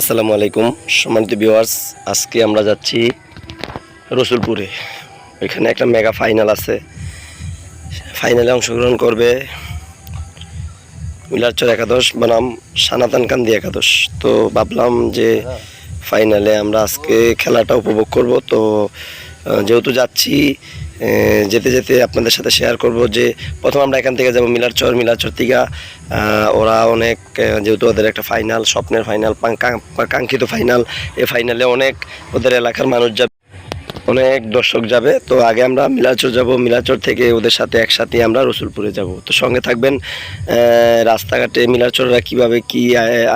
আসসালামু আলাইকুম, সম্মানিত ভিউয়ার্স আজকে আমরা যাচ্ছি রসুলপুরে। ওইখানে একটা মেগা ফাইনাল আছে। ফাইনালে অংশগ্রহণ করবে মিলারচর একাদশ, বনাম সানাতান কান্দি একাদশ। তো ভাবলাম যে ফাইনালে আমরা আজকে খেলাটা উপভোগ করব। তো যেহেতু যাচ্ছি যেতে যেতে আপনাদের সাথে শেয়ার করব যে প্রথম আমরা এখান থেকে যাব মিলারচর মিলারচর চর আহ, ওরা অনেক যেহেতু ওদের একটা ফাইনাল স্বপ্নের ফাইনাল কাঙ্ক্ষিত ফাইনাল এ ফাইনালে অনেক ওদের এলাকার মানুষ যাবে অনেক দর্শক যাবে, তো আগে আমরা মিলাচর যাব, মিলাচর থেকে ওদের সাথে একসাথে আমরা রসুলপুরে যাব। তো সঙ্গে থাকবেন রাস্তাঘাটে মিলাচররা কীভাবে কি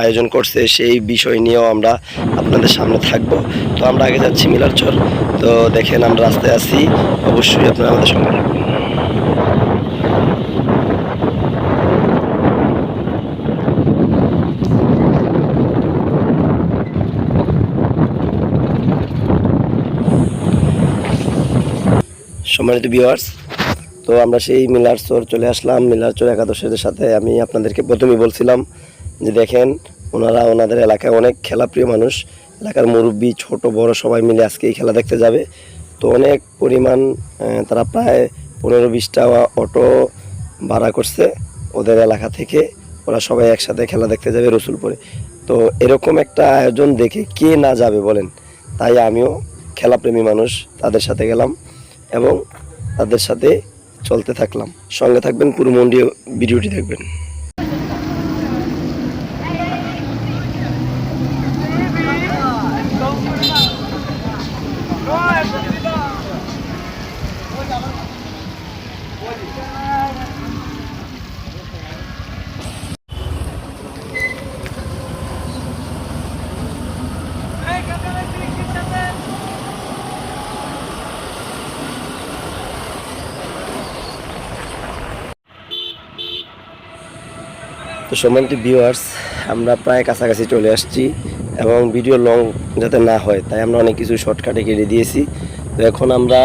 আয়োজন করছে সেই বিষয় নিয়েও আমরা আপনাদের সামনে থাকব। তো আমরা আগে যাচ্ছি মিলাচর, তো দেখেন আমরা রাস্তায় আছি, অবশ্যই আপনারা আমাদের সঙ্গে সম্মানিত ভিউয়ার্স তো আমরা সেই মিলার চোর চলে আসলাম। মিলার চোর একাদশের সাথে আমি আপনাদেরকে প্রথমেই বলছিলাম যে দেখেন, ওনারা ওনাদের এলাকায় অনেক খেলাপ্রিয় মানুষ। এলাকার মুরব্বী, ছোট, বড় সবাই মিলে আজকে এই খেলা দেখতে যাবে। তো অনেক পরিমাণ তারা প্রায় পনেরো বিশটা অটো ভাড়া করছে ওদের এলাকা থেকে। ওরা সবাই একসাথে খেলা দেখতে যাবে রসুলপুরে। তো এরকম একটা আয়োজন দেখে কে না যাবে বলেন, তাই আমিও খেলাপ্রেমী মানুষ তাদের সাথে গেলাম। এবং তাদের সাথে চলতে থাকলাম। সঙ্গে থাকবেন পুরো মন্ডিও ভিডিওটি দেখবেন। তো সম্মানিত ভিউয়ার্স আমরা প্রায় কাছাকাছি চলে আসছি এবং ভিডিও লং যাতে না হয়, তাই আমরা অনেক কিছু শর্টকাটে কেটে দিয়েছি। তো এখন আমরা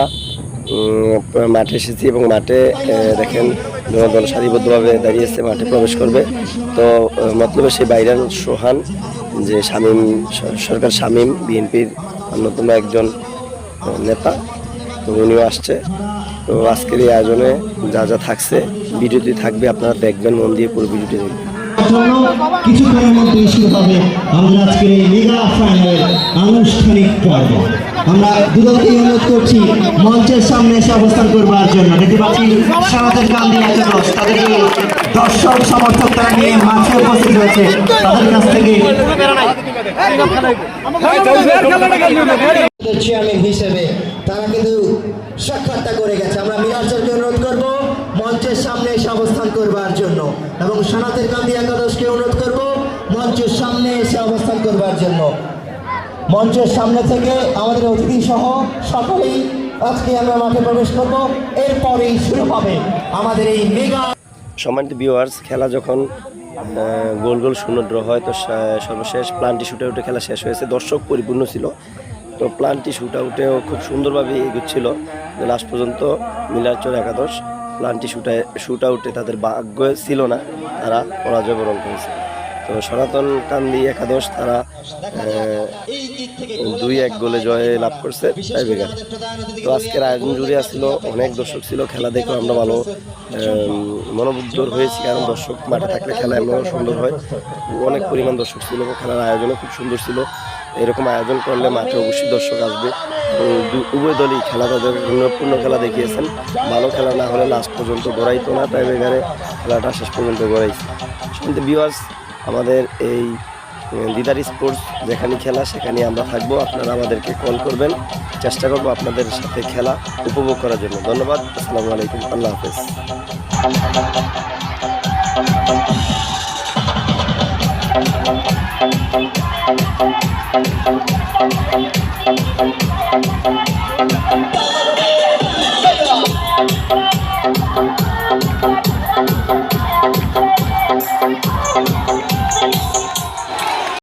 মাঠে এসেছি এবং মাঠে দেখেন, দল সারিবদ্ধভাবে দাঁড়িয়েছে মাঠে প্রবেশ করবে। তো মতলবে সেই বাইরান সোহান, যে শামীম সরকার শামীম, বিএনপির অন্যতম একজন নেতা, তো উনিও আসছে। তো আজকের এই আয়োজনে যা যা থাকছে ভিডিওটি থাকবে, আপনারা দেখবেন মন দিয়ে পুরো ভিডিওটি দেখবেন। জন্য কিছুক্ষণের মধ্যে শুরু হবে আমাদের আজকের এই মেগা ফাইনালের আনুষ্ঠানিক পর্ব। আমরা দুদলকেই অনুরোধ করছি, মঞ্চের সামনে এসে অবস্থান করবার জন্য। দেখতে পাচ্ছি সনাতন গান্ধী একাদশ তাদেরকে দর্শক, সমর্থক তারা নিয়ে মাঠে উপস্থিত হয়েছে। তাদের কাছ থেকে চেয়ারম্যান হিসেবে তারা কিন্তু সাক্ষাৎটা করে গেছে। আমরা মিরাজকে অনুরোধ করব। মঞ্চের সামনে এসে অবস্থান করবার জন্য। এবং সনাতের গান্ধী একাদশকে অনুরোধ করব, মঞ্চের সামনে এসে অবস্থান করবার জন্য। মঞ্চের সামনে থেকে আমাদের অতিথি সহ সকলেই আজকে আমরা মাঠে প্রবেশ করব, এরপরেই শুরু হবে আমাদের এই মেগা সম্মানিত ভিউয়ার্স খেলা যখন গোল গোল শূন্য ড্র হয়, তো সর্বশেষ প্লান্টি শুটে উঠে খেলা শেষ হয়েছে। দর্শক পরিপূর্ণ ছিল। তো প্লান্টি শুট আউটেও খুব সুন্দরভাবে এগোচ্ছিল। লাস্ট পর্যন্ত মিলারচর একাদশ। প্লান্টি শুটে শুট আউটে তাদের ভাগ্য ছিল না তারা পরাজয় বরণ করেছে। তো সনাতন কান্দি একাদশ তারা দুই এক গোলে জয় লাভ করছে তো আজকের আয়োজন জুড়ে আসছিল অনেক দর্শক ছিল খেলা দেখেও আমরা ভালো আম, মনোমুগ্ধ হয়েছি কারণ দর্শক মাঠে থাকলে খেলা এমন সুন্দর হয়। অনেক পরিমাণ দর্শক ছিল খেলার আয়োজনও খুব সুন্দর ছিল। এরকম আয়োজন করলে মাঠে অবশ্যই দর্শক আসবে। উভয় দলই খেলা তাদের গুণপূর্ণ খেলা দেখিয়েছেন। ভালো খেলা না হলে লাস্ট পর্যন্ত গড়াইতো না তাই বেগারে খেলাটা শেষ পর্যন্ত গড়াইছে। শুনতে বিওয়ার্স আমাদের এই দিদার স্পোর্টস যেখানে খেলা সেখানে আমরা থাকব। আপনারা আমাদেরকে কল করবেন। চেষ্টা করব আপনাদের সাথে খেলা উপভোগ করার জন্য। ধন্যবাদ। আসসালামু আলাইকুম। আল্লাহ হাফেজ।